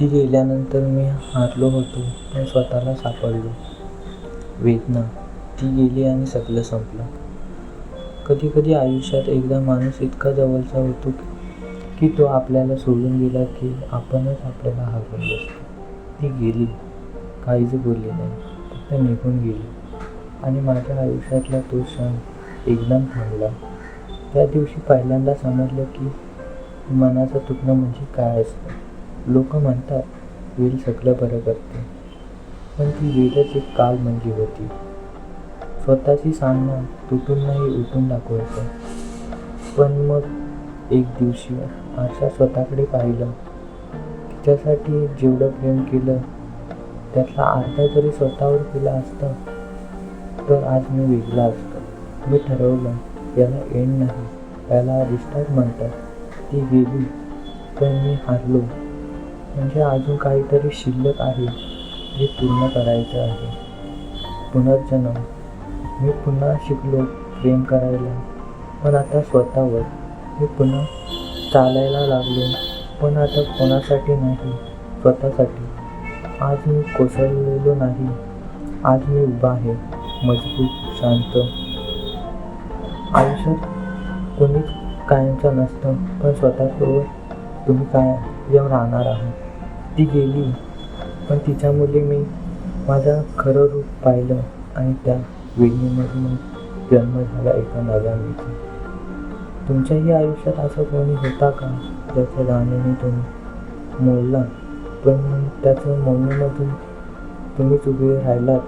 ती गेल्यानंतर मी हारलो होतो पण स्वतःला सापडलो. वेदना ती गेली आणि सगळं संपलं. कधी कधी आयुष्यात एकदा माणूस इतका जवळचा होतो की तो आपल्याला सोडून गेला की आपणच आपल्याला हरवून बसतो. ती गेली काहीच बोलली नाही फक्त निघून गेली. आणि माझ्या आयुष्यातला तो क्षण एकदम थांबला. त्या दिवशी पहिल्यांदा समजलं की मनाचं तुटणं म्हणजे काय असतं लोक म्हणतात वेळ सगळं बरं करते. पण ती वेळच एक काल म्हणजे होती. स्वतःची सांगणं तुटून नाही उठून दाखवायचं. पण मग एक दिवशी आशा स्वतःकडे पाहिलं. तिच्यासाठी जेवढं प्रेम केलं त्यातला अर्धा जरी स्वतःवर केला असता तर आज मी वेगळा असतो. मी ठरवलं याला एंड नाही याला रिस्टार्ट म्हणतात. ती गेली पण मी हारलो. म्हणजे अजून काहीतरी शिल्लक आहे जे पूर्ण करायचं आहे. पुनर्जन्म. मी पुन्हा शिकलो प्रेम करायला. पण आता स्वतःवर मी पुन्हा चालायला लागलो. पण आता कोणासाठी नाही स्वतःसाठी. आज मी कोसळलेलो नाही. आज मी उभा आहे मजबूत शांत. आयुष्यात कोणीच कायमचं नसतं पण स्वतःसोबत तुम्ही कायम राहणार आहात. ती गेली. पण तिच्यामुळे मी माझं खरं रूप पाहिलं आणि त्या वेदनेमधून जन्म झाला एका नव्या मीचा तुमच्याही आयुष्यात असं कोणी होता का? ज्याच्या गाण्याने तुम्ही मोडला. पण त्याचं मौनीमधून तुम्हीच उभे राहिलात.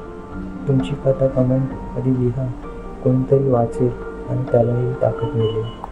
तुमची कथा कमेंट कधी लिहा. कोणीतरी वाचेल आणि त्यालाही ताकद मिळेल.